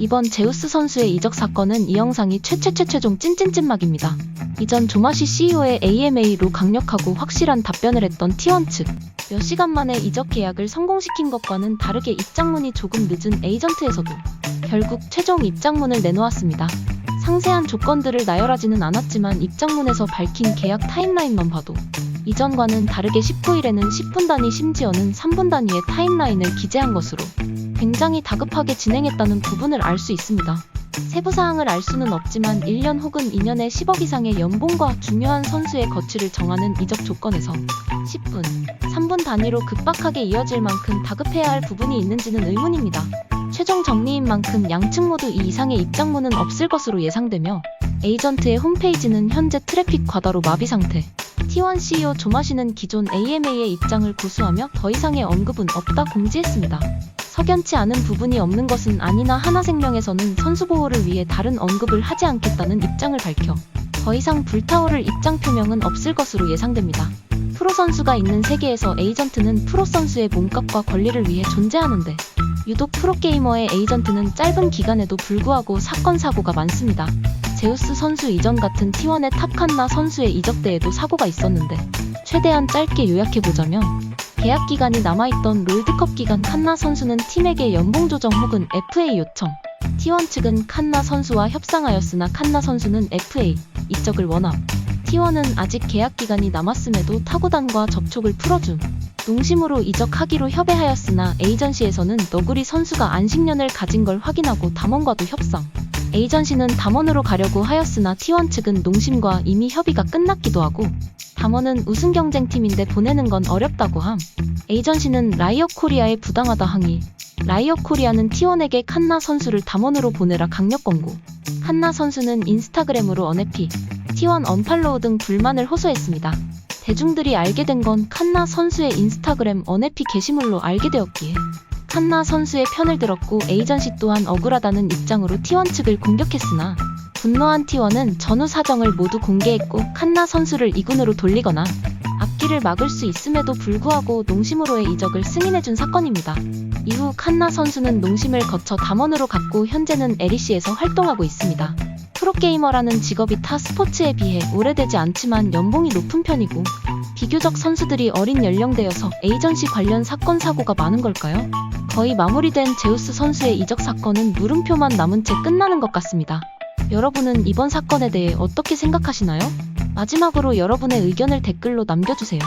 이번 제우스 선수의 이적 사건은 이 영상이 최최최최종 찐찐찐막입니다. 이전 조마시 CEO의 AMA로 강력하고 확실한 답변을 했던 T1 측. 몇 시간 만에 이적 계약을 성공시킨 것과는 다르게 입장문이 조금 늦은 에이전트에서도 결국 최종 입장문을 내놓았습니다. 상세한 조건들을 나열하지는 않았지만 입장문에서 밝힌 계약 타임라인만 봐도 이전과는 다르게 19일에는 10분 단위 심지어는 3분 단위의 타임라인을 기재한 것으로 굉장히 다급하게 진행했다는 부분을 알 수 있습니다. 세부 사항을 알 수는 없지만 1년 혹은 2년에 10억 이상의 연봉과 중요한 선수의 거취를 정하는 이적 조건에서 10분, 3분 단위로 급박하게 이어질 만큼 다급해야 할 부분이 있는지는 의문입니다. 최종 정리인 만큼 양측 모두 이 이상의 입장문은 없을 것으로 예상되며 에이전트의 홈페이지는 현재 트래픽 과다로 마비 상태. T1 CEO 조마시는 기존 AMA의 입장을 고수하며 더 이상의 언급은 없다 공지했습니다. 석연치 않은 부분이 없는 것은 아니나 하나생명에서는 선수 보호를 위해 다른 언급을 하지 않겠다는 입장을 밝혀 더 이상 불타오를 입장 표명은 없을 것으로 예상됩니다. 프로 선수가 있는 세계에서 에이전트는 프로 선수의 몸값과 권리를 위해 존재하는데 유독 프로게이머의 에이전트는 짧은 기간에도 불구하고 사건 사고가 많습니다. 제우스 선수 이전 같은 T1의 탑칸나 선수의 이적 때에도 사고가 있었는데 최대한 짧게 요약해보자면 계약 기간이 남아있던 롤드컵 기간 칸나 선수는 팀에게 연봉 조정 혹은 FA 요청 T1 측은 칸나 선수와 협상하였으나 칸나 선수는 FA 이적을 원함 T1은 아직 계약 기간이 남았음에도 타구단과 접촉을 풀어줌 농심으로 이적하기로 협의하였으나 에이전시에서는 너구리 선수가 안식년을 가진 걸 확인하고 담원과도 협상 에이전시는 담원으로 가려고 하였으나 T1 측은 농심과 이미 협의가 끝났기도 하고 담원은 우승 경쟁팀인데 보내는 건 어렵다고 함. 에이전시는 라이어 코리아에 부당하다 항의. 라이어 코리아는 T1에게 칸나 선수를 담원으로 보내라 강력 권고. 칸나 선수는 인스타그램으로 언해피, T1 언팔로우 등 불만을 호소했습니다. 대중들이 알게 된 건 칸나 선수의 인스타그램 언해피 게시물로 알게 되었기에 칸나 선수의 편을 들었고 에이전시 또한 억울하다는 입장으로 T1 측을 공격했으나 분노한 T1은 전후 사정을 모두 공개했고 칸나 선수를 2군으로 돌리거나 앞길을 막을 수 있음에도 불구하고 농심으로의 이적을 승인해준 사건입니다. 이후 칸나 선수는 농심을 거쳐 담원으로 갔고 현재는 LEC에서 활동하고 있습니다. 프로게이머라는 직업이 타 스포츠에 비해 오래되지 않지만 연봉이 높은 편이고 비교적 선수들이 어린 연령대여서 에이전시 관련 사건 사고가 많은 걸까요? 거의 마무리된 제우스 선수의 이적 사건은 물음표만 남은 채 끝나는 것 같습니다. 여러분은 이번 사건에 대해 어떻게 생각하시나요? 마지막으로 여러분의 의견을 댓글로 남겨주세요.